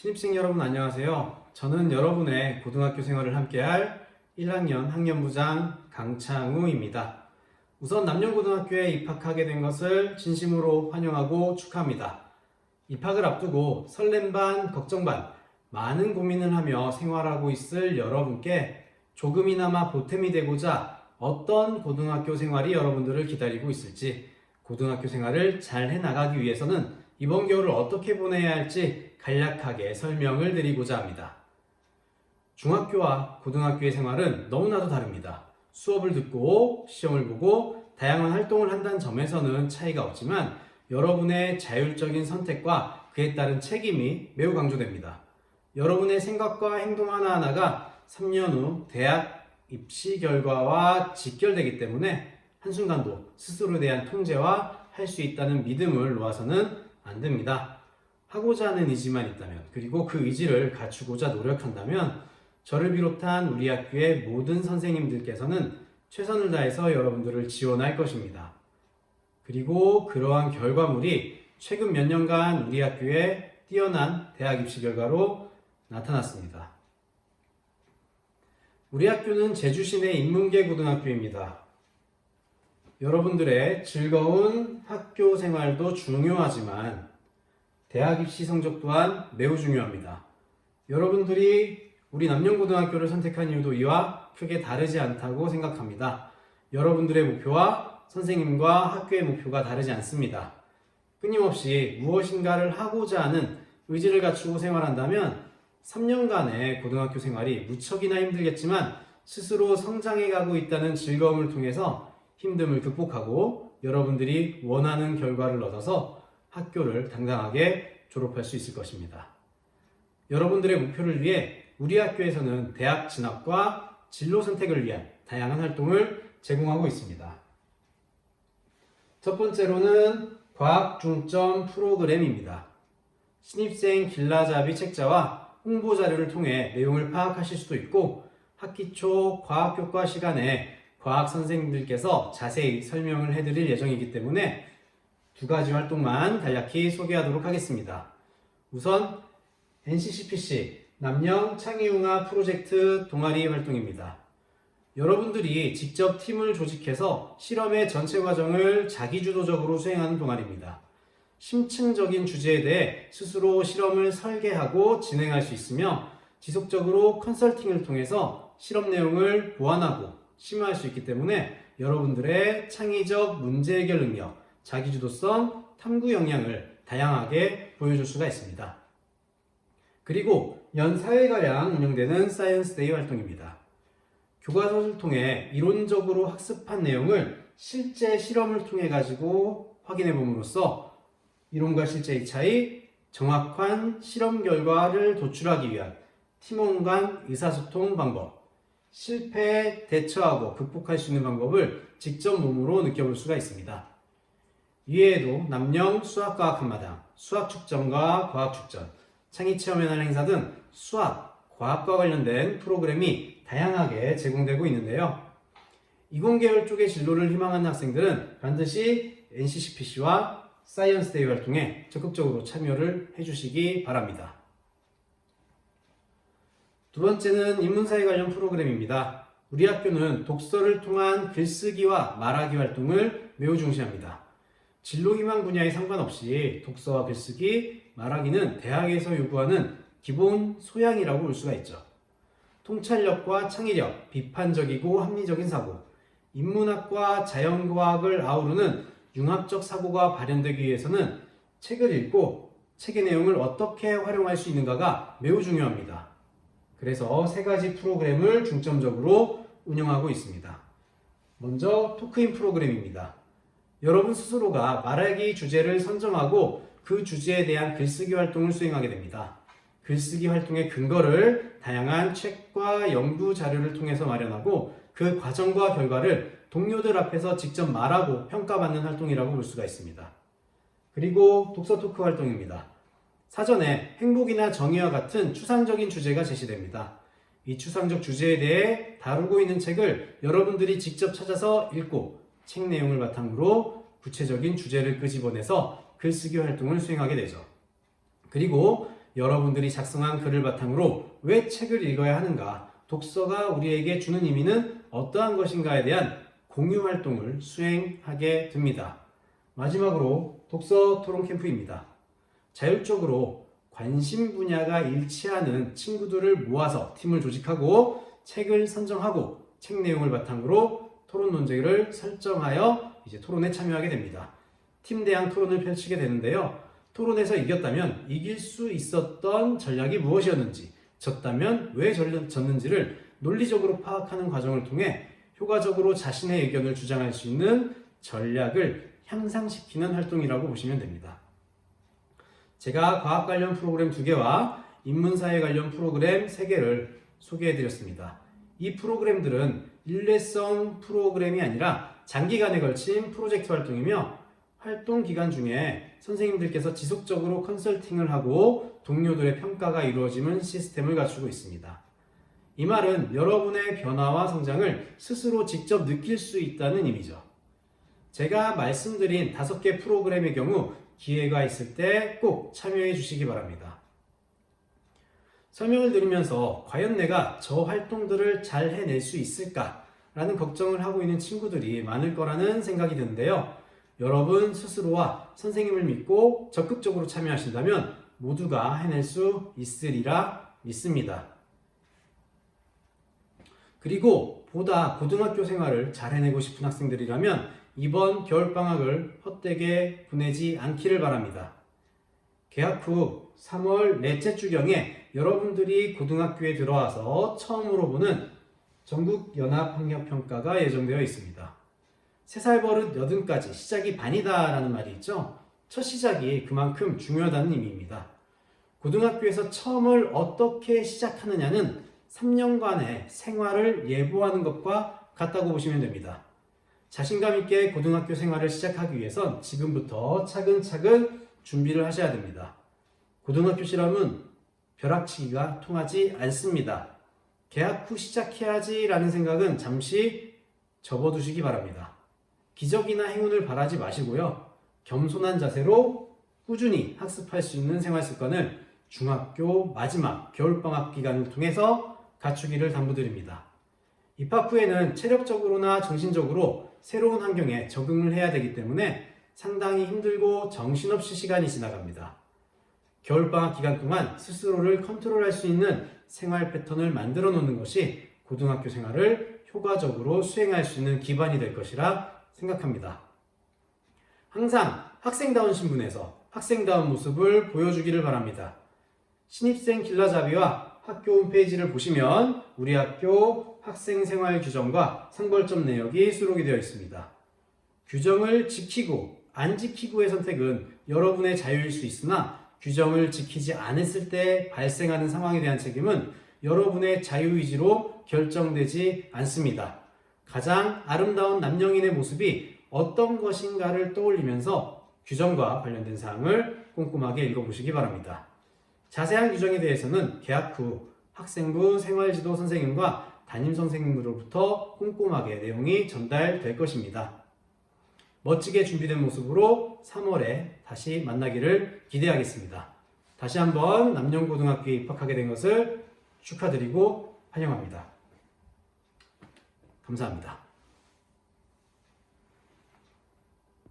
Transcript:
신입생 여러분 안녕하세요. 저는 여러분의 고등학교 생활을 함께할 1학년 학년부장 강창우입니다. 우선 남녀고등학교에 입학하게 된 것을 진심으로 환영하고 축하합니다. 입학을 앞두고 설렘 반, 걱정 반, 많은 고민을 하며 생활하고 있을 여러분께 조금이나마 보탬이 되고자 어떤 고등학교 생활이 여러분들을 기다리고 있을지 고등학교 생활을 잘 해나가기 위해서는 이번 겨울을 어떻게 보내야 할지 간략하게 설명을 드리고자 합니다. 중학교와 고등학교의 생활은 너무나도 다릅니다. 수업을 듣고 시험을 보고 다양한 활동을 한다는 점에서는 차이가 없지만 여러분의 자율적인 선택과 그에 따른 책임이 매우 강조됩니다. 여러분의 생각과 행동 하나하나가 3년 후 대학 입시 결과와 직결되기 때문에 한순간도 스스로에 대한 통제와 할 수 있다는 믿음을 놓아서는 안 됩니다. 하고자 하는 의지만 있다면, 그리고 그 의지를 갖추고자 노력한다면, 저를 비롯한 우리 학교의 모든 선생님들께서는 최선을 다해서 여러분들을 지원할 것입니다. 그리고 그러한 결과물이 최근 몇 년간 우리 학교의 뛰어난 대학 입시 결과로 나타났습니다. 우리 학교는 제주시내 인문계 고등학교입니다. 여러분들의 즐거운 학교 생활도 중요하지만 대학 입시 성적 또한 매우 중요합니다. 여러분들이 우리 남녀고등학교를 선택한 이유도 이와 크게 다르지 않다고 생각합니다. 여러분들의 목표와 선생님과 학교의 목표가 다르지 않습니다. 끊임없이 무엇인가를 하고자 하는 의지를 갖추고 생활한다면 3년간의 고등학교 생활이 무척이나 힘들겠지만 스스로 성장해 가고 있다는 즐거움을 통해서 힘듦을 극복하고 여러분들이 원하는 결과를 얻어서 학교를 당당하게 졸업할 수 있을 것입니다. 여러분들의 목표를 위해 우리 학교에서는 대학 진학과 진로 선택을 위한 다양한 활동을 제공하고 있습니다. 첫 번째로는 과학 중점 프로그램입니다. 신입생 길라잡이 책자와 홍보 자료를 통해 내용을 파악하실 수도 있고 학기 초 과학 교과 시간에 과학 선생님들께서 자세히 설명을 해드릴 예정이기 때문에 두 가지 활동만 간략히 소개하도록 하겠습니다. 우선 NCCPC 남녀 창의융합 프로젝트 동아리 활동입니다. 여러분들이 직접 팀을 조직해서 실험의 전체 과정을 자기주도적으로 수행하는 동아리입니다. 심층적인 주제에 대해 스스로 실험을 설계하고 진행할 수 있으며 지속적으로 컨설팅을 통해서 실험 내용을 보완하고 심화할 수 있기 때문에 여러분들의 창의적 문제 해결 능력, 자기주도성, 탐구 역량을 다양하게 보여줄 수가 있습니다. 그리고 연 4회가량 운영되는 사이언스 데이 활동입니다. 교과서를 통해 이론적으로 학습한 내용을 실제 실험을 통해 가지고 확인해 봄으로써 이론과 실제의 차이, 정확한 실험 결과를 도출하기 위한 팀원 간 의사소통 방법, 실패에 대처하고 극복할 수 있는 방법을 직접 몸으로 느껴볼 수가 있습니다. 이외에도 남녀 수학과학 한마당, 수학 축전과 과학 축전, 창의 체험연합 행사 등 수학, 과학과 관련된 프로그램이 다양하게 제공되고 있는데요. 이공계열 쪽의 진로를 희망하는 학생들은 반드시 NCCPC와 사이언스 데이 활동에 적극적으로 참여를 해주시기 바랍니다. 두 번째는 인문사회 관련 프로그램입니다. 우리 학교는 독서를 통한 글쓰기와 말하기 활동을 매우 중시합니다. 진로 희망 분야에 상관없이 독서와 글쓰기, 말하기는 대학에서 요구하는 기본 소양이라고 볼 수가 있죠. 통찰력과 창의력, 비판적이고 합리적인 사고, 인문학과 자연과학을 아우르는 융합적 사고가 발현되기 위해서는 책을 읽고 책의 내용을 어떻게 활용할 수 있는가가 매우 중요합니다. 그래서 세 가지 프로그램을 중점적으로 운영하고 있습니다. 먼저 토크인 프로그램입니다. 여러분 스스로가 말하기 주제를 선정하고 그 주제에 대한 글쓰기 활동을 수행하게 됩니다. 글쓰기 활동의 근거를 다양한 책과 연구 자료를 통해서 마련하고 그 과정과 결과를 동료들 앞에서 직접 말하고 평가받는 활동이라고 볼 수가 있습니다. 그리고 독서 토크 활동입니다. 사전에 행복이나 정의와 같은 추상적인 주제가 제시됩니다. 이 추상적 주제에 대해 다루고 있는 책을 여러분들이 직접 찾아서 읽고 책 내용을 바탕으로 구체적인 주제를 끄집어내서 글쓰기 활동을 수행하게 되죠. 그리고 여러분들이 작성한 글을 바탕으로 왜 책을 읽어야 하는가, 독서가 우리에게 주는 의미는 어떠한 것인가에 대한 공유 활동을 수행하게 됩니다. 마지막으로 독서 토론 캠프입니다. 자율적으로 관심 분야가 일치하는 친구들을 모아서 팀을 조직하고 책을 선정하고 책 내용을 바탕으로 토론 논제를 설정하여 이제 토론에 참여하게 됩니다. 팀 대항 토론을 펼치게 되는데요. 토론에서 이겼다면 이길 수 있었던 전략이 무엇이었는지, 졌다면 왜 절- 졌는지를 논리적으로 파악하는 과정을 통해 효과적으로 자신의 의견을 주장할 수 있는 전략을 향상시키는 활동이라고 보시면 됩니다. 제가 과학 관련 프로그램 두 개와 인문사회 관련 프로그램 세 개를 소개해 드렸습니다. 이 프로그램들은 일례성 프로그램이 아니라 장기간에 걸친 프로젝트 활동이며 활동 기간 중에 선생님들께서 지속적으로 컨설팅을 하고 동료들의 평가가 이루어지는 시스템을 갖추고 있습니다. 이 말은 여러분의 변화와 성장을 스스로 직접 느낄 수 있다는 의미죠. 제가 말씀드린 다섯 개 프로그램의 경우 기회가 있을 때 꼭 참여해 주시기 바랍니다. 설명을 들으면서 과연 내가 저 활동들을 잘 해낼 수 있을까? 라는 걱정을 하고 있는 친구들이 많을 거라는 생각이 드는데요. 여러분 스스로와 선생님을 믿고 적극적으로 참여하신다면 모두가 해낼 수 있으리라 믿습니다. 그리고 보다 고등학교 생활을 잘 해내고 싶은 학생들이라면 이번 겨울방학을 헛되게 보내지 않기를 바랍니다. 개학 후 3월 넷째 주경에 여러분들이 고등학교에 들어와서 처음으로 보는 전국연합학력평가가 예정되어 있습니다. 세살 버릇 여든까지 시작이 반이다 라는 말이 있죠. 첫 시작이 그만큼 중요하다는 의미입니다. 고등학교에서 처음을 어떻게 시작하느냐는 3년간의 생활을 예보하는 것과 같다고 보시면 됩니다. 자신감 있게 고등학교 생활을 시작하기 위해선 지금부터 차근차근 준비를 하셔야 됩니다. 고등학교 실험은 벼락치기가 통하지 않습니다. 개학 후 시작해야지라는 생각은 잠시 접어두시기 바랍니다. 기적이나 행운을 바라지 마시고요. 겸손한 자세로 꾸준히 학습할 수 있는 생활 습관을 중학교 마지막 겨울방학 기간을 통해서 갖추기를 당부드립니다. 입학 후에는 체력적으로나 정신적으로 새로운 환경에 적응을 해야 되기 때문에 상당히 힘들고 정신없이 시간이 지나갑니다. 겨울방학 기간 동안 스스로를 컨트롤할 수 있는 생활 패턴을 만들어 놓는 것이 고등학교 생활을 효과적으로 수행할 수 있는 기반이 될 것이라 생각합니다. 항상 학생다운 신분에서 학생다운 모습을 보여주기를 바랍니다. 신입생 길라잡이와 학교 홈페이지를 보시면 우리 학교 학생 생활 규정과 상벌점 내역이 수록이 되어 있습니다. 규정을 지키고 안 지키고의 선택은 여러분의 자유일 수 있으나 규정을 지키지 않았을 때 발생하는 상황에 대한 책임은 여러분의 자유의지로 결정되지 않습니다. 가장 아름다운 남녀인의 모습이 어떤 것인가를 떠올리면서 규정과 관련된 사항을 꼼꼼하게 읽어보시기 바랍니다. 자세한 규정에 대해서는 개학 후 학생부 생활지도 선생님과 담임 선생님으로부터 꼼꼼하게 내용이 전달될 것입니다. 멋지게 준비된 모습으로 3월에 다시 만나기를 기대하겠습니다. 다시 한번 남영고등학교에 입학하게 된 것을 축하드리고 환영합니다. 감사합니다.